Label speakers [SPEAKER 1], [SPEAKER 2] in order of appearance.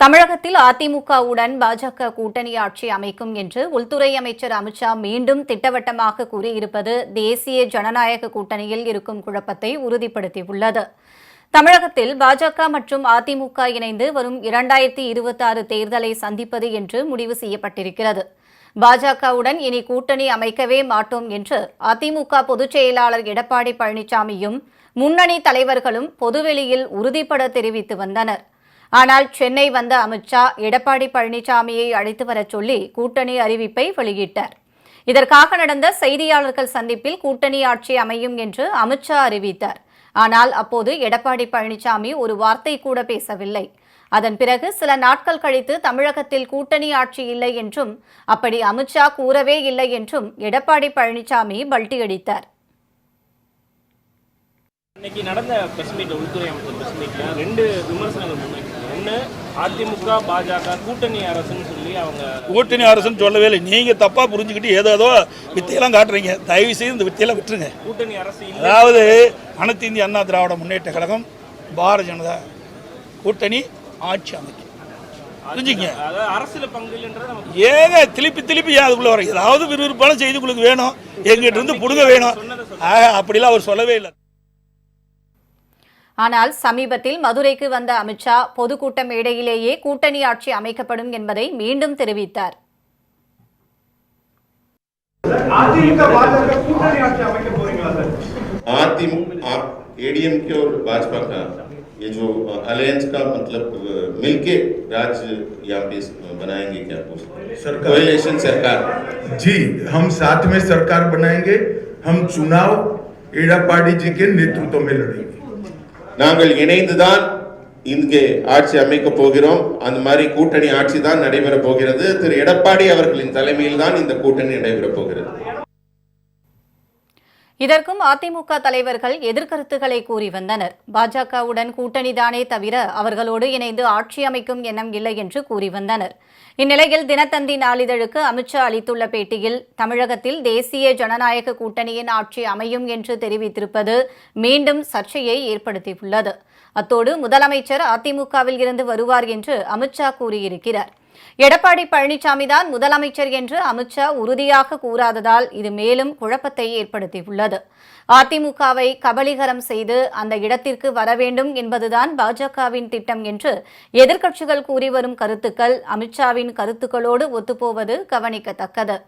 [SPEAKER 1] தமிழகத்தில் அதிமுகவுடன் பாஜக கூட்டணி ஆட்சி அமைக்கும் என்று உள்துறை அமைச்சர் அமித்ஷா மீண்டும் திட்டவட்டமாக கூறியிருப்பது தேசிய ஜனநாயக கூட்டணியில் இருக்கும் குழப்பத்தை உறுதிப்படுத்தியுள்ளது. தமிழகத்தில் பாஜக மற்றும் அதிமுக இணைந்து வரும் இரண்டாயிரத்தி இருபத்தி ஆறு தேர்தலை சந்திப்பது என்று முடிவு செய்யப்பட்டிருக்கிறது. பாஜகவுடன் இனி கூட்டணி அமைக்கவே மாட்டோம் என்று அதிமுக பொதுச் செயலாளர் எடப்பாடி பழனிசாமியும் முன்னணி தலைவர்களும் பொதுவெளியில் உறுதிபட தெரிவித்து வந்தனா் ஆனால் சென்னை வந்த அமித்ஷா எடப்பாடி பழனிசாமியை அழைத்து வரச் சொல்லி கூட்டணி அறிவிப்பை வெளியிட்டார். இதற்காக நடந்த செய்தியாளர்கள் சந்திப்பில் கூட்டணி ஆட்சி அமையும் என்று அமித்ஷா அறிவித்தார். ஆனால் அப்போது எடப்பாடி பழனிசாமி ஒரு வார்த்தை கூட பேசவில்லை. அதன் பிறகு சில நாட்கள் கழித்து தமிழகத்தில் கூட்டணி ஆட்சி இல்லை என்றும் அப்படி அமித்ஷா கூறவே இல்லை என்றும் எடப்பாடி பழனிசாமி பல்ட்டியடித்தார்
[SPEAKER 2] இன்னைக்கு நடந்த பிரஸ் மீட் உள்துறை அமைச்சர் பிரஸ் மீட்ல ரெண்டு விமர்சனங்கள் முன்வைக்க ஒன்று அதிமுக பாஜக கூட்டணி அரசுன்னு சொல்லி அவங்க
[SPEAKER 3] கூட்டணி அரசுன்னு சொல்லவே இல்லை. நீங்க தப்பா புரிஞ்சுக்கிட்டு ஏதோ ஏதோ வித்தையெல்லாம் காட்டுறீங்க. தயவு செய்து இந்த வித்தையெல்லாம் விட்டுருங்க.
[SPEAKER 2] கூட்டணி அரசு
[SPEAKER 3] அதாவது அனைத்து இந்திய அண்ணா திராவிட முன்னேற்ற கழகம் பாரதிய ஜனதா கூட்டணி ஆட்சி அமைக்கும். புரிஞ்சுக்கங்க
[SPEAKER 2] அதாவது அரசுல பங்கு
[SPEAKER 3] ஏங்க திருப்பி திருப்பி அதுக்குள்ள வர ஏதாவது விறுவிறுப்பான செய்தி உங்களுக்கு வேணும். எங்கிட்ட இருந்து புடுங்க வேணும். அப்படிலாம் அவர் சொல்லவே இல்லை.
[SPEAKER 1] ஆனால் சமீபத்தில் மதுரைக்கு வந்த அமித்ஷா பொதுக்கூட்ட மேடையிலேயே கூட்டணி ஆட்சி அமைக்கப்படும் என்பதை மீண்டும் தெரிவித்தார்
[SPEAKER 4] அதிமுக பாஜக கூட்டணி ஆட்சி அமைக்க போறீங்களா சார்
[SPEAKER 5] आतिम आप एडीएम के और भाजपा का ये जो अलायंस का मतलब अ, मिलके राज्य यहाँ पे बनाएंगे क्या
[SPEAKER 6] सरकार।
[SPEAKER 5] कोएलिशन सरकार
[SPEAKER 6] जी हम साथ में सरकार बनाएंगे हम चुनाव एड़ापाड़ी जी के नेतृत्व में लड़ेंगे
[SPEAKER 5] நாங்கள் இணைந்துதான் இங்கே ஆட்சி அமைக்க போகிறோம். அந்த மாதிரி கூட்டணி ஆட்சி தான் நடைபெற போகிறது. திரு எடப்பாடி அவர்களின் தலைமையில் தான் இந்த கூட்டணி நடைபெற போகிறது.
[SPEAKER 1] இதற்கும் அதிமுக தலைவர்கள் எதிர்கருத்துக்களை கூறி வந்தனர். பாஜகவுடன் கூட்டணிதானே தவிர அவர்களோடு இணைந்து ஆட்சி அமைக்கும் எண்ணம் இல்லை என்று கூறி வந்தனர். இந்நிலையில் தினத்தந்தி நாளிதழுக்கு அமித்ஷா அளித்துள்ள பேட்டியில் தமிழகத்தில் தேசிய ஜனநாயக கூட்டணியின் ஆட்சி அமையும் என்று தெரிவித்திருப்பது மீண்டும் சர்ச்சையை ஏற்படுத்தியுள்ளது. அத்தோடு முதலமைச்சர் அதிமுகவில் இருந்து வருவார் என்று அமித்ஷா கூறியிருக்கிறார். எடப்பாடி பழனிசாமி தான் முதலமைச்சர் என்று அமித்ஷா உறுதியாக கூறாததால் இது மேலும் குழப்பத்தை ஏற்படுத்தியுள்ளது. அதிமுகவை கபலீகரம் செய்து அந்த இடத்திற்கு வர வேண்டும் என்பதுதான் பாஜகவின் திட்டம் என்று எதிர்க்கட்சிகள் கூறி வரும் கருத்துக்கள் அமித்ஷாவின் கருத்துக்களோடு ஒத்துப்போவது கவனிக்கத்தக்கது.